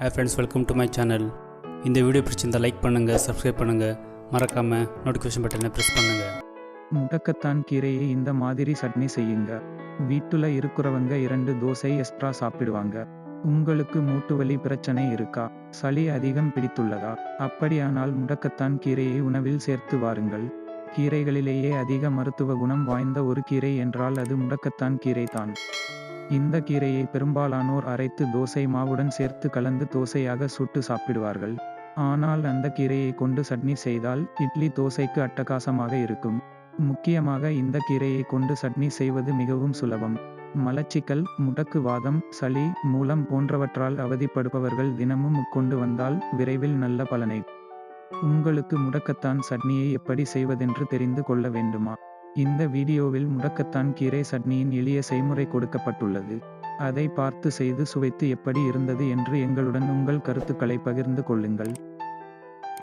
Hey friends welcome to my channel இந்த video பிடிச்சிருந்தால் like பண்ணுங்கள் சப்ஸ்கிரைப் பண்ணுங்கள் மறக்காமல் நோட்டிஃபிகேஷன் பட்டனை ப்ரெஸ் பண்ணுங்கள் முடக்கத்தான் கீரையை இந்த மாதிரி சட்னி செய்யுங்க. வீட்டுல இருக்கிறவங்க இரண்டு தோசை எக்ஸ்ட்ரா சாப்பிடுவாங்க. உங்களுக்கு மூட்டு வலி பிரச்சனை இருக்கா? சளி அதிகம் பிடித்துள்ளதா? அப்படியானால் முடக்கத்தான் கீரையை உணவில் சேர்த்து வாருங்கள். கீரைகளிலேயே அதிக மருத்துவ குணம் வாய்ந்த ஒரு கீரை என்றால் அது முடக்கத்தான் கீரை தான் இந்த கீரையை பெரும்பாலானோர் அரைத்து தோசை மாவுடன் சேர்த்து கலந்து தோசையாக சுட்டு சாப்பிடுவார்கள். ஆனால் அந்த கீரையை கொண்டு சட்னி செய்தால் இட்லி தோசைக்கு அட்டகாசமாக இருக்கும். முக்கியமாக இந்த கீரையை கொண்டு சட்னி செய்வது மிகவும் சுலபம். மலச்சிக்கல் முடக்கு வாதம் சளி மூலம் போன்றவற்றால் அவதிப்படுபவர்கள் தினமும் கொண்டு வந்தால் விரைவில் நல்ல பலனை. உங்களுக்கு முடக்கத்தான் சட்னியை எப்படி செய்வதென்று தெரிந்து கொள்ள வேண்டுமா? இந்த வீடியோவில் முடக்கத்தான் கீரை சட்னியின் எளிய செய்முறை கொடுக்கப்பட்டுள்ளது. அதை பார்த்து செய்து சுவைத்து எப்படி இருந்தது என்று எங்களுடன் உங்கள் கருத்துக்களை பகிர்ந்து கொள்ளுங்கள்.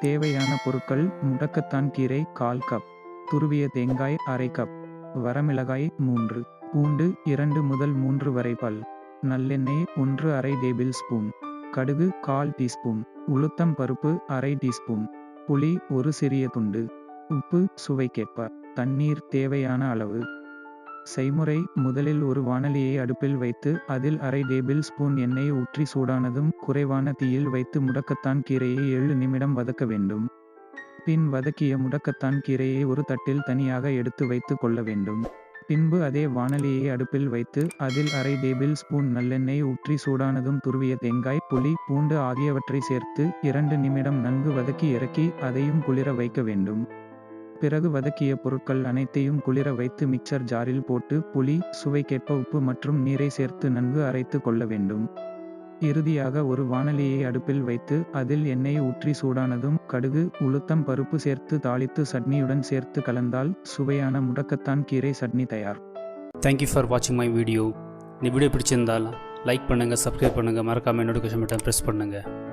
தேவையான பொருட்கள் முடக்கத்தான் கீரை கால் கப். துருவிய தேங்காய் அரை கப். வரமிளகாய் மூன்று. பூண்டு இரண்டு முதல் மூன்று வரை பல். நல்லெண்ணெய் ஒன்று அரை டேபிள் ஸ்பூன். கடுகு கால் டீஸ்பூன். உளுத்தம் பருப்பு அரை டீஸ்பூன். புளி ஒரு சிறிய துண்டு. உப்பு சுவைக்கேற்ப. தண்ணீர் தேவையான அளவு. செய்முறை முதலில் ஒரு வாணலியை அடுப்பில் வைத்து அதில் அரை டேபிள் ஸ்பூன் எண்ணெய் ஊற்றி சூடானதும் குறைவான தீயில் வைத்து முடக்கத்தான் கீரையை ஏழு நிமிடம் வதக்க வேண்டும். பின் வதக்கிய முடக்கத்தான் கீரையை ஒரு தட்டில் தனியாக எடுத்து வைத்து கொள்ள வேண்டும். பின்பு அதே வாணலியை அடுப்பில் வைத்து அதில் அரை டேபிள் ஸ்பூன் நல்லெண்ணெய் ஊற்றி சூடானதும் துருவிய தேங்காய் புளி பூண்டு ஆகியவற்றை சேர்த்து இரண்டு நிமிடம் நன்கு வதக்கி இறக்கி அதையும் குளிர வைக்க வேண்டும். பிறகு வதக்கிய பொருட்கள் அனைத்தையும் குளிர வைத்து மிக்சர் ஜாரில் போட்டு புளி சுவைக்கேற்ப உப்பு மற்றும் நீரை சேர்த்து நன்கு அரைத்து கொள்ள வேண்டும். இறுதியாக ஒரு வானலியை அடுப்பில் வைத்து அதில் எண்ணெய் ஊற்றி சூடானதும் கடுகு உளுத்தம் பருப்பு சேர்த்து தாளித்து சட்னியுடன் சேர்த்து கலந்தால் சுவையான முடக்கத்தான் கீரை சட்னி தயார். தேங்க்யூ ஃபார் வாட்சிங் மை வீடியோ நீ வீடியோ பிடிச்சிருந்தால் லைக் பண்ணுங்கள் சப்ஸ்கிரைப் பண்ணுங்கள் மறக்காமல் நோட்டிஃபிகேஷன் பட்டன் ப்ரெஸ் பண்ணுங்கள்